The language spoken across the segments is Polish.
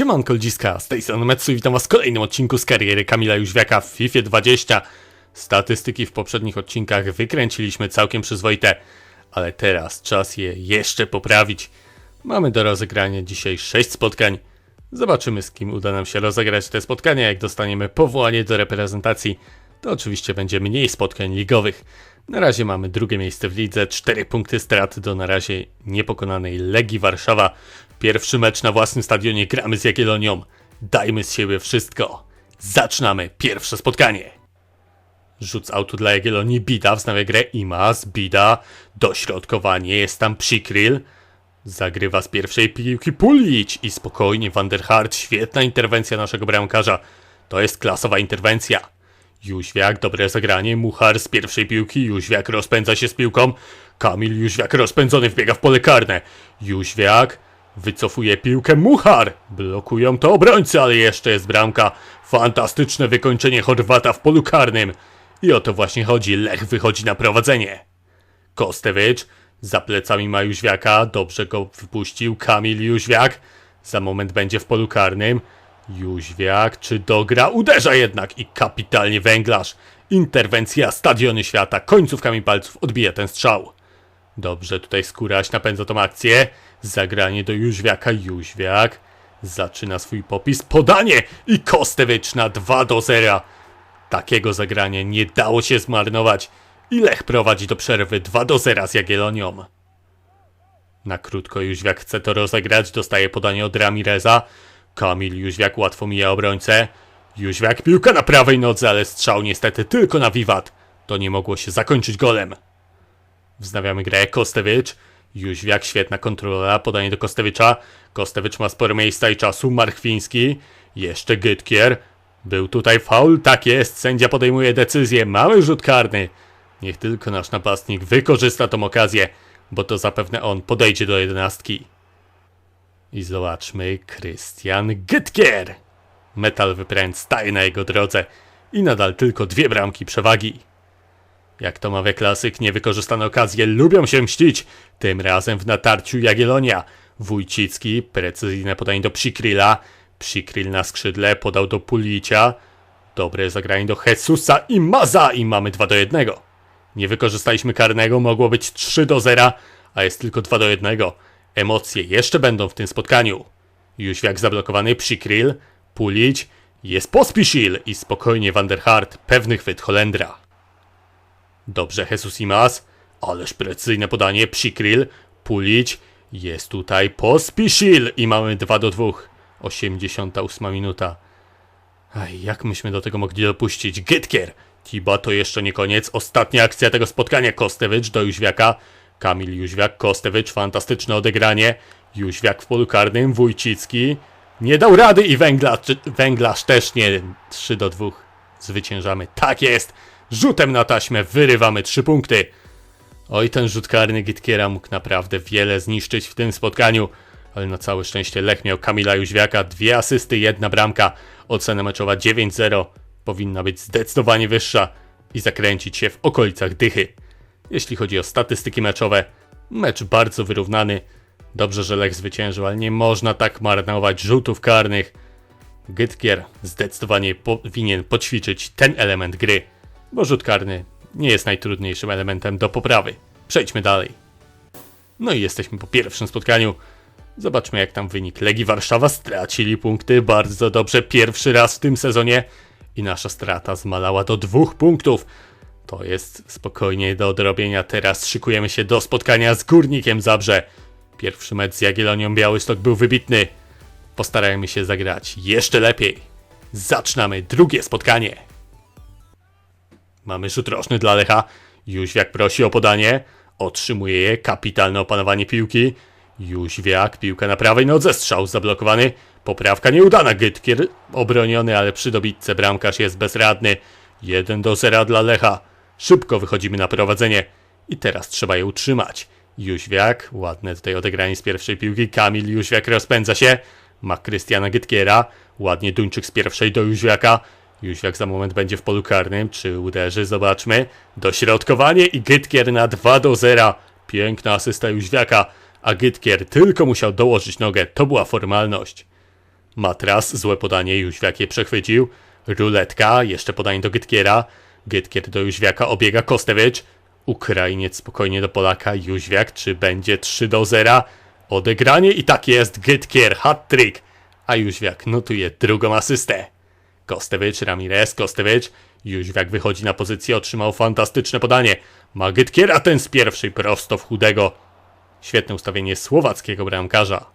Siemanko ludziska, z tej strony Metsu i witam was w kolejnym odcinku z kariery Kamila Jóźwiaka w FIFA 20. Statystyki w poprzednich odcinkach wykręciliśmy całkiem przyzwoite, ale teraz czas je jeszcze poprawić. Mamy do rozegrania dzisiaj 6 spotkań. Zobaczymy z kim uda nam się rozegrać te spotkania, jak dostaniemy powołanie do reprezentacji. To oczywiście będzie mniej spotkań ligowych. Na razie mamy drugie miejsce w lidze, 4 punkty strat do na razie niepokonanej Legii Warszawa. Pierwszy mecz na własnym stadionie gramy z Jagiellonią. Dajmy z siebie wszystko. Zaczynamy pierwsze spotkanie. Rzut z autu dla Jagiellonii, Bida wznawia grę Imas, Bida, dośrodkowanie, jest tam Przykryl. Zagrywa z pierwszej piłki Pulić i spokojnie Van der Hart, świetna interwencja naszego bramkarza. To jest klasowa interwencja. Jóźwiak, dobre zagranie, Muchar z pierwszej piłki, Jóźwiak rozpędza się z piłką, Kamil Jóźwiak rozpędzony wbiega w pole karne. Jóźwiak wycofuje piłkę, Muchar! Blokują to obrońcy, ale jeszcze jest bramka. Fantastyczne wykończenie Chorwata w polu karnym. I o to właśnie chodzi, Lech wychodzi na prowadzenie. Kostewicz za plecami ma Jóźwiaka, dobrze go wypuścił, Kamil Jóźwiak za moment będzie w polu karnym. Jóźwiak, czy dogra? Uderza jednak i kapitalnie węglarz. Interwencja Stadiony Świata, końcówkami palców odbija ten strzał. Dobrze, tutaj Skóraś napędza tą akcję. Zagranie do Jóźwiaka, Jóźwiak zaczyna swój popis, podanie i Kostewicz na 2 do 0. Takiego zagrania nie dało się zmarnować i Lech prowadzi do przerwy 2 do 0 z Jagiellonią. Na krótko Jóźwiak chce to rozegrać, dostaje podanie od Ramireza. Kamil Jóźwiak łatwo mija obrońcę. Jóźwiak piłka na prawej nodze, ale strzał niestety tylko na wiwat. To nie mogło się zakończyć golem. Wznawiamy grę, Kostewicz. Jóźwiak, świetna kontrola, podanie do Kostewicza. Kostewicz ma sporo miejsca i czasu, Marchwiński. Jeszcze Gytkier. Był tutaj faul, tak jest, sędzia podejmuje decyzję, mamy rzut karny. Niech tylko nasz napastnik wykorzysta tą okazję, bo to zapewne on podejdzie do jedenastki. I zobaczmy, Krystian Gytkier. Metal wypręt staje na jego drodze i nadal tylko dwie bramki przewagi. Jak to mawia klasyk, niewykorzystane okazje lubią się mścić. Tym razem w natarciu Jagiellonia. Wójcicki, precyzyjne podanie do Przykryla. Przykryl na skrzydle podał do Pulicia. Dobre zagranie do Jesusa i Maza i mamy 2 do 1. Nie wykorzystaliśmy karnego, mogło być 3 do 0, a jest tylko 2 do 1. Emocje jeszcze będą w tym spotkaniu. Jóźwiak zablokowany, Przykryl, Pulić, jest Pospisil i spokojnie Van der Hart, pewny chwyt Holendra. Dobrze, Jesus Imas. Ależ precyzyjne podanie. Przykryl. Pulić. Jest tutaj Pospisil. I mamy 2 do 2. 88 minuta. Aj, jak myśmy do tego mogli dopuścić? Gytkier. Tiba to jeszcze nie koniec. Ostatnia akcja tego spotkania. Kostewicz do Jóźwiaka. Kamil Jóźwiak. Kostewicz. Fantastyczne odegranie. Jóźwiak w polu karnym. Wójcicki. Nie dał rady i Węglarz, Węglarz też nie. 3 do 2. Zwyciężamy. Tak jest. Rzutem na taśmę wyrywamy 3 punkty. Oj, ten rzut karny Gitkiera mógł naprawdę wiele zniszczyć w tym spotkaniu. Ale na całe szczęście Lech miał Kamila Jóźwiaka, dwie asysty, jedna bramka. Ocena meczowa 9-0 powinna być zdecydowanie wyższa i zakręcić się w okolicach dychy. Jeśli chodzi o statystyki meczowe, mecz bardzo wyrównany. Dobrze, że Lech zwyciężył, ale nie można tak marnować rzutów karnych. Gytkier zdecydowanie powinien poćwiczyć ten element gry bo rzut karny nie jest najtrudniejszym elementem do poprawy. Przejdźmy dalej. No i jesteśmy po pierwszym spotkaniu. Zobaczmy jak tam wynik. Legii Warszawa stracili punkty bardzo dobrze pierwszy raz w tym sezonie i nasza strata zmalała do dwóch punktów. To jest spokojnie do odrobienia. Teraz szykujemy się do spotkania z Górnikiem Zabrze. Pierwszy mecz z Jagiellonią Białystok był wybitny. Postarajmy się zagrać jeszcze lepiej. Zaczynamy drugie spotkanie. Mamy rzut roczny dla Lecha. Jóźwiak prosi o podanie. Otrzymuje je. Kapitalne opanowanie piłki. Jóźwiak, piłka na prawej nodze, strzał zablokowany. Poprawka nieudana. Gytkier obroniony, ale przy dobitce bramkarz jest bezradny. 1 do 0 dla Lecha. Szybko wychodzimy na prowadzenie. I teraz trzeba je utrzymać. Jóźwiak, ładne tutaj odegranie z pierwszej piłki. Kamil Jóźwiak rozpędza się. Ma Krystiana Gytkiera. Ładnie Duńczyk z pierwszej do Jóźwiaka. Jóźwiak za moment będzie w polu karnym. Czy uderzy? Zobaczmy. Dośrodkowanie i Gytkier na 2 do 0. Piękna asysta Jóźwiaka. A Gytkier tylko musiał dołożyć nogę. To była formalność. Matras, złe podanie, Jóźwiak je przechwycił. Ruletka, jeszcze podanie do Gytkiera. Gytkier do Jóźwiaka, obiega Kostewicz. Ukrainiec spokojnie do Polaka, Jóźwiak, czy będzie 3 do 0? Odegranie i tak jest, Gytkier, hat-trick. A Jóźwiak notuje drugą asystę. Kostewicz, Ramirez, Kostewicz. Jóźwiak wychodzi na pozycję, otrzymał fantastyczne podanie. Ma Gytkiera ten z pierwszej prosto w chudego. Świetne ustawienie słowackiego bramkarza.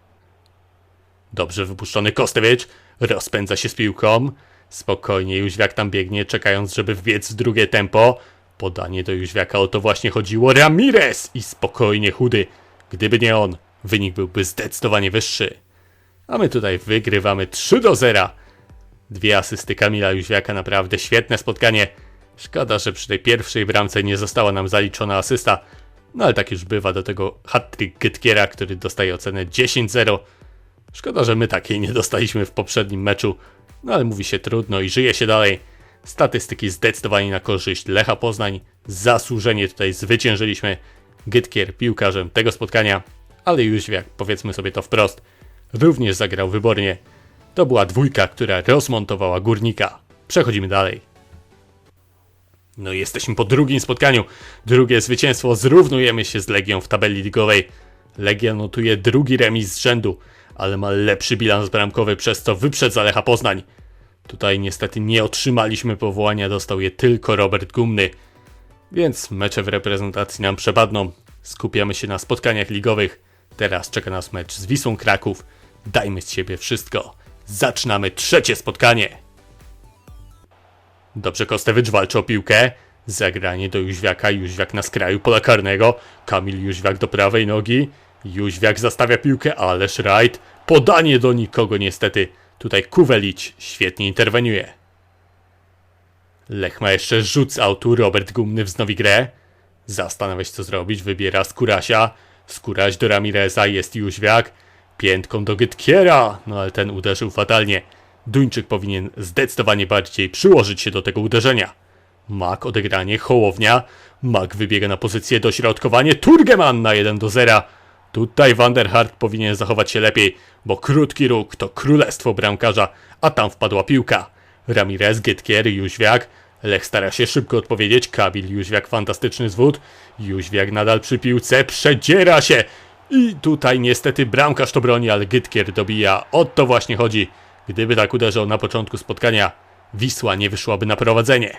Dobrze wypuszczony Kostewicz. Rozpędza się z piłką. Spokojnie Jóźwiak tam biegnie, czekając, żeby wbiec w drugie tempo. Podanie do Jóźwiaka, o to właśnie chodziło. Ramirez! I spokojnie chudy. Gdyby nie on, wynik byłby zdecydowanie wyższy. A my tutaj wygrywamy 3 do 0. Dwie asysty Kamila Jóźwiaka, naprawdę świetne spotkanie. Szkoda, że przy tej pierwszej bramce nie została nam zaliczona asysta. No ale tak już bywa do tego hat-trick Gytkiera, który dostaje ocenę 10-0. Szkoda, że my takiej nie dostaliśmy w poprzednim meczu. No ale mówi się trudno i żyje się dalej. Statystyki zdecydowanie na korzyść Lecha Poznań. Zasłużenie tutaj zwyciężyliśmy. Gytkier piłkarzem tego spotkania, ale Jóźwiak, powiedzmy sobie to wprost, również zagrał wybornie. To była dwójka, która rozmontowała górnika. Przechodzimy dalej. No i jesteśmy po drugim spotkaniu. Drugie zwycięstwo. Zrównujemy się z Legią w tabeli ligowej. Legia notuje drugi remis z rzędu, ale ma lepszy bilans bramkowy, przez co wyprzedza Lecha Poznań. Tutaj niestety nie otrzymaliśmy powołania, dostał je tylko Robert Gumny. Więc mecze w reprezentacji nam przepadną. Skupiamy się na spotkaniach ligowych. Teraz czeka nas mecz z Wisłą Kraków. Dajmy z siebie wszystko. Zaczynamy trzecie spotkanie. Dobrze Kostewicz walczy o piłkę. Zagranie do Jóźwiaka, Jóźwiak na skraju pola karnego. Kamil Jóźwiak do prawej nogi. Jóźwiak zastawia piłkę, ależ right. Podanie do nikogo niestety. Tutaj Kuwelić świetnie interweniuje. Lech ma jeszcze rzut z autu, Robert Gumny wznowi grę. Zastanawia się co zrobić, wybiera Skurasia. Skuraś do Ramireza, jest Jóźwiak. Piętką do Gytkiera, no ale ten uderzył fatalnie. Duńczyk powinien zdecydowanie bardziej przyłożyć się do tego uderzenia. Mak odegranie, Hołownia. Mak wybiega na pozycję dośrodkowanie. Turgeman na 1 do 0. Tutaj Vanderhart powinien zachować się lepiej, bo krótki róg to królestwo bramkarza, a tam wpadła piłka. Ramirez, Gytkier, Jóźwiak. Lech stara się szybko odpowiedzieć. Kabil, Jóźwiak, fantastyczny zwód. Jóźwiak nadal przy piłce, przedziera się. I tutaj niestety bramkarz to broni, ale Gytkier dobija. O to właśnie chodzi. Gdyby tak uderzał na początku spotkania, Wisła nie wyszłaby na prowadzenie.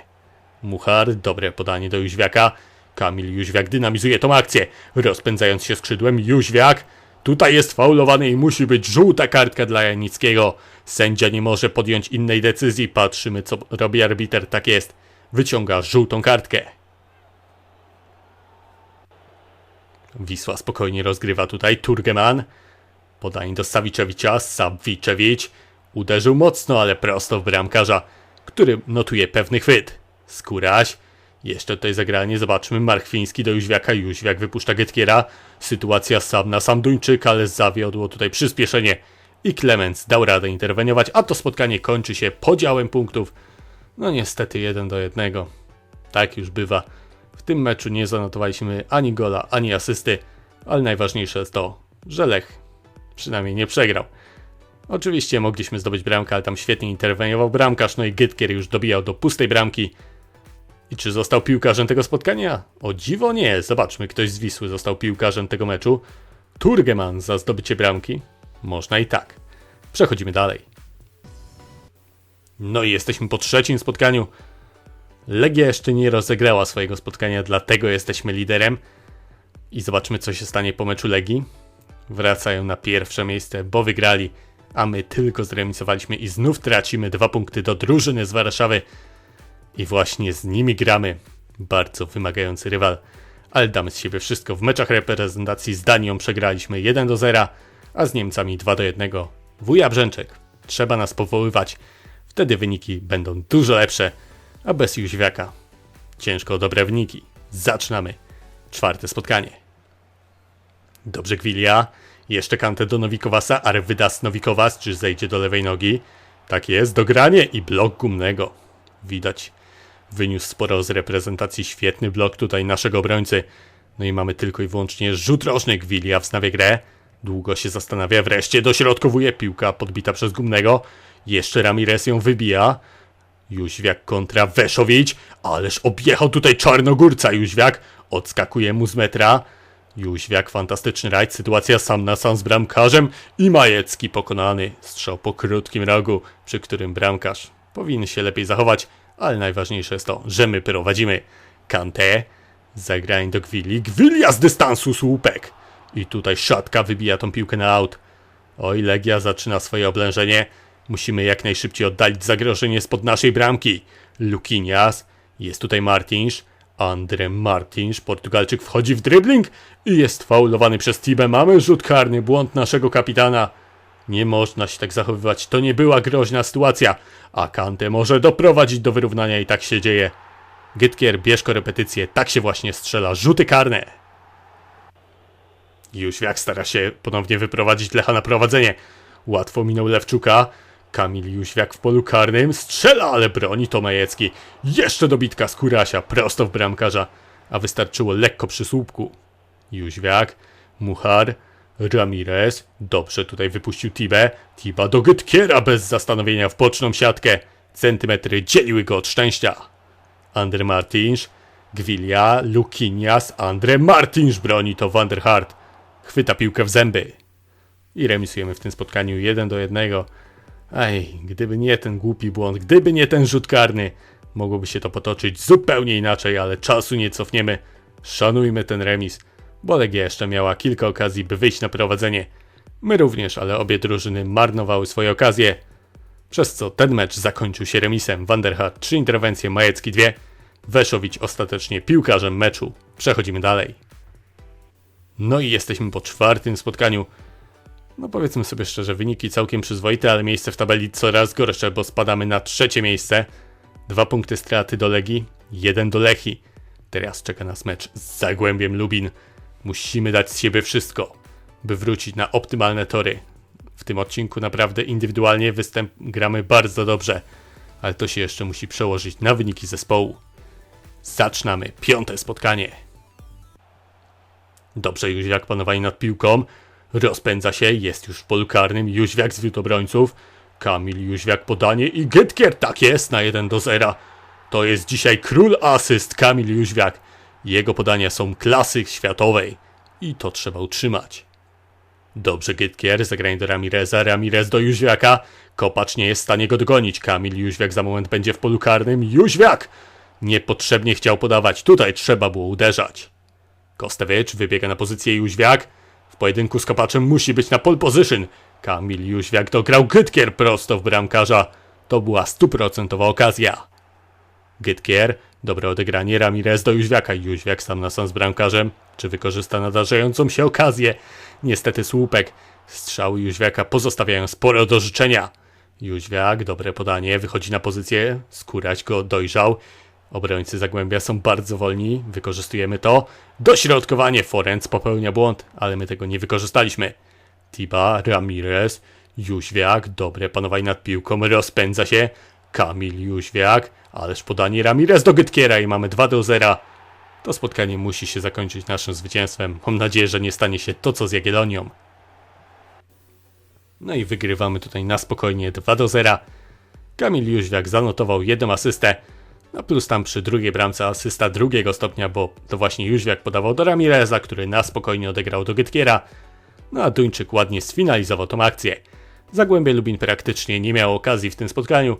Muchar, dobre podanie do Jóźwiaka. Kamil Jóźwiak dynamizuje tą akcję, rozpędzając się skrzydłem. Jóźwiak, tutaj jest faulowany i musi być żółta kartka dla Janickiego. Sędzia nie może podjąć innej decyzji. Patrzymy, co robi arbiter. Tak jest. Wyciąga żółtą kartkę. Wisła spokojnie rozgrywa tutaj. Turgeman. Podanie do Sawiczewicza. Sawiczewicz uderzył mocno, ale prosto w bramkarza, który notuje pewny chwyt. Skóraś. Jeszcze tutaj zagranie, zobaczmy, Marchwiński do Jóźwiaka, Jóźwiak wypuszcza Getkiera, sytuacja sam na sam Duńczyk, ale zawiodło tutaj przyspieszenie i Clemens dał radę interweniować, a to spotkanie kończy się podziałem punktów, no niestety jeden do jednego, tak już bywa, w tym meczu nie zanotowaliśmy ani gola, ani asysty, ale najważniejsze jest to, że Lech przynajmniej nie przegrał. Oczywiście mogliśmy zdobyć bramkę, ale tam świetnie interweniował bramkarz, no i Gytkier już dobijał do pustej bramki, i czy został piłkarzem tego spotkania? O dziwo nie. Zobaczmy, ktoś z Wisły został piłkarzem tego meczu. Turgeman za zdobycie bramki? Można i tak. Przechodzimy dalej. No i jesteśmy po trzecim spotkaniu. Legia jeszcze nie rozegrała swojego spotkania, dlatego jesteśmy liderem. I zobaczmy, co się stanie po meczu Legii. Wracają na pierwsze miejsce, bo wygrali, a my tylko zremisowaliśmy i znów tracimy dwa punkty do drużyny z Warszawy. I właśnie z nimi gramy. Bardzo wymagający rywal, ale damy z siebie wszystko. W meczach reprezentacji z Danią przegraliśmy 1 do 0, a z Niemcami 2 do 1. Wuja Brzęczek, trzeba nas powoływać. Wtedy wyniki będą dużo lepsze, a bez Jóźwiaka ciężko o dobre wyniki. Zaczynamy czwarte spotkanie. Dobrze Gwilia, jeszcze kantę do Nowikowasa, ale wyda Nowikowas, czy zejdzie do lewej nogi. Tak jest, dogranie i blok gumnego. Widać wyniósł sporo z reprezentacji. Świetny blok tutaj naszego obrońcy. No i mamy tylko i wyłącznie rzut rożny. Gwilia wznawia grę. Długo się zastanawia, wreszcie dośrodkowuje piłka podbita przez Gumnego. Jeszcze Ramirez ją wybija. Jóźwiak kontra Weszowicz, ależ objechał tutaj Czarnogórca Jóźwiak, odskakuje mu z metra. Jóźwiak, fantastyczny rajd, sytuacja sam na sam z bramkarzem i Majecki pokonany. Strzał po krótkim rogu, przy którym bramkarz powinien się lepiej zachować, ale najważniejsze jest to, że my prowadzimy. Kante, zagrań do Gwili, Gwilia z dystansu słupek. I tutaj szatka wybija tą piłkę na aut. Oj, Legia zaczyna swoje oblężenie. Musimy jak najszybciej oddalić zagrożenie spod naszej bramki. Lukinias, jest tutaj Martins, Andre Martins, Portugalczyk wchodzi w dribbling i jest faulowany przez Tibę. Mamy rzut karny, błąd naszego kapitana. Nie można się tak zachowywać, to nie była groźna sytuacja, a Kante może doprowadzić do wyrównania i tak się dzieje. Gytkier, bierz korepetycję, tak się właśnie strzela, rzuty karne. Jóźwiak stara się ponownie wyprowadzić Lecha na prowadzenie. Łatwo minął Lewczuka. Kamil Jóźwiak w polu karnym strzela, ale broni to Majecki. Jeszcze dobitka z Kurasia, prosto w bramkarza, a wystarczyło lekko przy słupku. Jóźwiak, Muchar, Ramirez, dobrze tutaj wypuścił Tibę. Tiba do Gytkiera bez zastanowienia w boczną siatkę. Centymetry dzieliły go od szczęścia. Andre Martins, Gwilia, Lukinias, Andre Martins broni to Vanderhart. Chwyta piłkę w zęby. I remisujemy w tym spotkaniu 1 do 1. Aj, gdyby nie ten głupi błąd, gdyby nie ten rzut karny, mogłoby się to potoczyć zupełnie inaczej, ale czasu nie cofniemy. Szanujmy ten remis, bo Legia jeszcze miała kilka okazji, by wyjść na prowadzenie. My również, ale obie drużyny marnowały swoje okazje. Przez co ten mecz zakończył się remisem. Vanderhart 3 interwencje, Majecki 2. Weszowicz ostatecznie piłkarzem meczu. Przechodzimy dalej. No i jesteśmy po czwartym spotkaniu. No powiedzmy sobie szczerze, wyniki całkiem przyzwoite, ale miejsce w tabeli coraz gorsze, bo spadamy na trzecie miejsce. Dwa punkty straty do Legii, jeden do Lechi. Teraz czeka nas mecz z Zagłębiem Lubin. Musimy dać z siebie wszystko, by wrócić na optymalne tory. W tym odcinku naprawdę indywidualnie występ gramy bardzo dobrze, ale to się jeszcze musi przełożyć na wyniki zespołu. Zaczynamy piąte spotkanie. Dobrze Jóźwiak panowanie nad piłką. Rozpędza się, jest już w polu karnym. Jóźwiak zwiódł obrońców. Kamil Jóźwiak podanie i Getkier tak jest na 1 do 0. To jest dzisiaj król asyst Kamil Jóźwiak. Jego podania są klasy światowej i to trzeba utrzymać. Dobrze Gytkier, zagranie do Ramireza, Ramirez do Jóźwiaka. Kopacz nie jest w stanie go dogonić. Kamil Jóźwiak za moment będzie w polu karnym. Jóźwiak! Niepotrzebnie chciał podawać, tutaj trzeba było uderzać. Kostewicz wybiega na pozycję Jóźwiak. W pojedynku z Kopaczem musi być na pole position. Kamil Jóźwiak dograł Gytkier prosto w bramkarza. To była stuprocentowa okazja. Gytkier, dobre odegranie, Ramirez do Jóźwiaka. Jóźwiak sam na sam z bramkarzem. Czy wykorzysta nadarzającą się okazję? Niestety słupek. Strzały Jóźwiaka pozostawiają sporo do życzenia. Jóźwiak, dobre podanie, wychodzi na pozycję. Skórać go dojrzał. Obrońcy Zagłębia są bardzo wolni, wykorzystujemy to. Dośrodkowanie, Forenc popełnia błąd, ale my tego nie wykorzystaliśmy. Tiba, Ramirez, Jóźwiak, dobre panowanie nad piłką, rozpędza się. Kamil Jóźwiak, ależ podanie Ramirez do Gytkiera i mamy 2 do 0. To spotkanie musi się zakończyć naszym zwycięstwem. Mam nadzieję, że nie stanie się to co z Jagiellonią. No i wygrywamy tutaj na spokojnie 2 do 0. Kamil Jóźwiak zanotował jedną asystę. No plus tam przy drugiej bramce asysta drugiego stopnia, bo to właśnie Jóźwiak podawał do Ramireza, który na spokojnie odegrał do Gytkiera. No a Duńczyk ładnie sfinalizował tą akcję. Zagłębie Lubin praktycznie nie miał okazji w tym spotkaniu.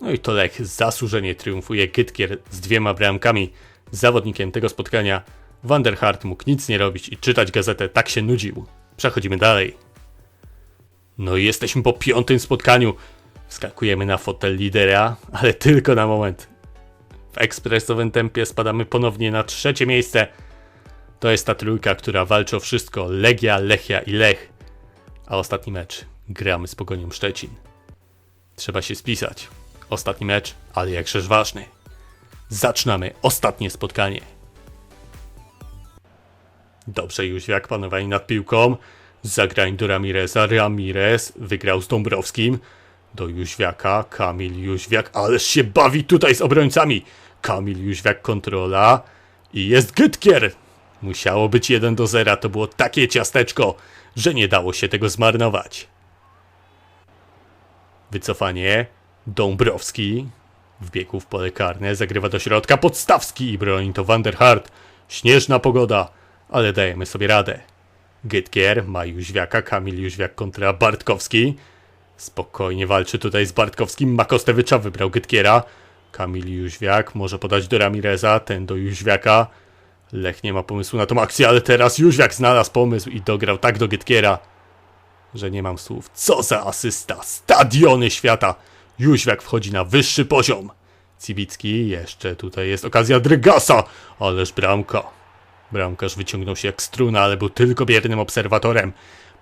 No i to Lech zasłużenie triumfuje Gytkier z dwiema bramkami. Zawodnikiem tego spotkania Vanderhart mógł nic nie robić i czytać gazetę, tak się nudził. Przechodzimy dalej. No i jesteśmy po piątym spotkaniu. Wskakujemy na fotel lidera, ale tylko na moment. W ekspresowym tempie spadamy ponownie na trzecie miejsce. To jest ta trójka, która walczy o wszystko. Legia, Lechia i Lech. A ostatni mecz gramy z Pogonią Szczecin. Trzeba się spisać. Ostatni mecz, ale jakżeż ważny. Zaczynamy ostatnie spotkanie. Dobrze już jak panowali nad piłką. Zagrań do Ramireza. Ramirez wygrał z Dąbrowskim. Do Jóźwiaka. Kamil Jóźwiak. Ależ się bawi tutaj z obrońcami. Kamil Jóźwiak kontrola. I jest Gytkier. Musiało być 1 do 0. To było takie ciasteczko. że nie dało się tego zmarnować. Wycofanie. Dąbrowski. Wbiegł w pole karne, zagrywa do środka Podstawski i broni to Vanderhart. Śnieżna pogoda, ale dajemy sobie radę. Gytkier ma Jóźwiaka, Kamil Jóźwiak kontra Bartkowski. Spokojnie walczy tutaj z Bartkowskim. Makostewicza wybrał Gytkiera. Kamil Jóźwiak może podać do Ramireza, ten do Jóźwiaka. Lech nie ma pomysłu na tą akcję, ale teraz Jóźwiak znalazł pomysł i dograł tak do Gytkiera, że nie mam słów. Co za asysta! Stadiony świata! Jóźwiak wchodzi na wyższy poziom. Cibicki, jeszcze tutaj jest okazja Drygasa, ależ bramka. Bramkarz wyciągnął się jak struna, ale był tylko biernym obserwatorem.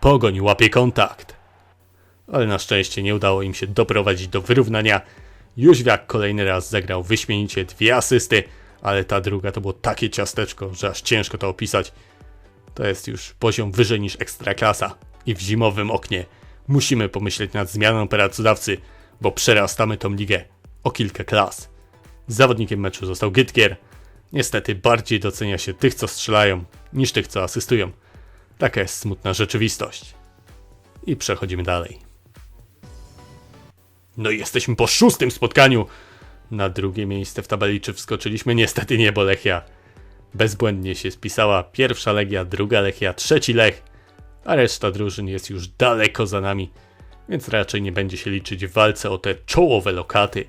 Pogoń łapie kontakt. Ale na szczęście nie udało im się doprowadzić do wyrównania. Jóźwiak kolejny raz zagrał wyśmienicie dwie asysty, ale ta druga to było takie ciasteczko, że aż ciężko to opisać. To jest już poziom wyżej niż ekstraklasa. I w zimowym oknie musimy pomyśleć nad zmianą pracodawcy, bo przerastamy tą ligę o kilka klas. Zawodnikiem meczu został Gytkier. Niestety bardziej docenia się tych, co strzelają, niż tych, co asystują. Taka jest smutna rzeczywistość. I przechodzimy dalej. No i jesteśmy po szóstym spotkaniu. Na drugie miejsce w tabeli czy wskoczyliśmy? Niestety nie, bo Lechia bezbłędnie się spisała. Pierwsza Legia, druga Lechia, trzeci Lech, a reszta drużyn jest już daleko za nami, więc raczej nie będzie się liczyć w walce o te czołowe lokaty.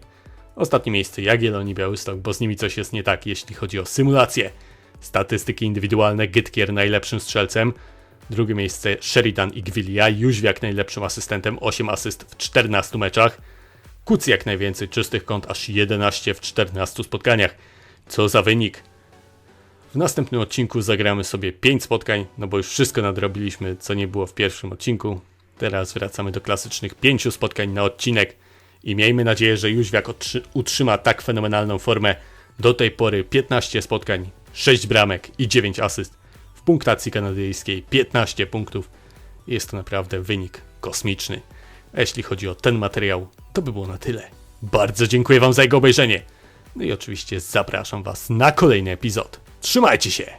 Ostatnie miejsce Jagiellonii Białystok, bo z nimi coś jest nie tak, jeśli chodzi o symulację. Statystyki indywidualne Gytkier najlepszym strzelcem, drugie miejsce Sheridan i Gwilia, Jóźwiak najlepszym asystentem, 8 asyst w 14 meczach. Kuc jak najwięcej czystych kąt, aż 11 w 14 spotkaniach. Co za wynik! W następnym odcinku zagramy sobie 5 spotkań, no bo już wszystko nadrobiliśmy, co nie było w pierwszym odcinku. Teraz wracamy do klasycznych 5 spotkań na odcinek i miejmy nadzieję, że Jóźwiak utrzyma tak fenomenalną formę. Do tej pory 15 spotkań, 6 bramek i 9 asyst. W punktacji kanadyjskiej 15 punktów. Jest to naprawdę wynik kosmiczny. Jeśli chodzi o ten materiał, to by było na tyle. Bardzo dziękuję Wam za jego obejrzenie. No i oczywiście zapraszam Was na kolejny epizod. Trzymajcie się!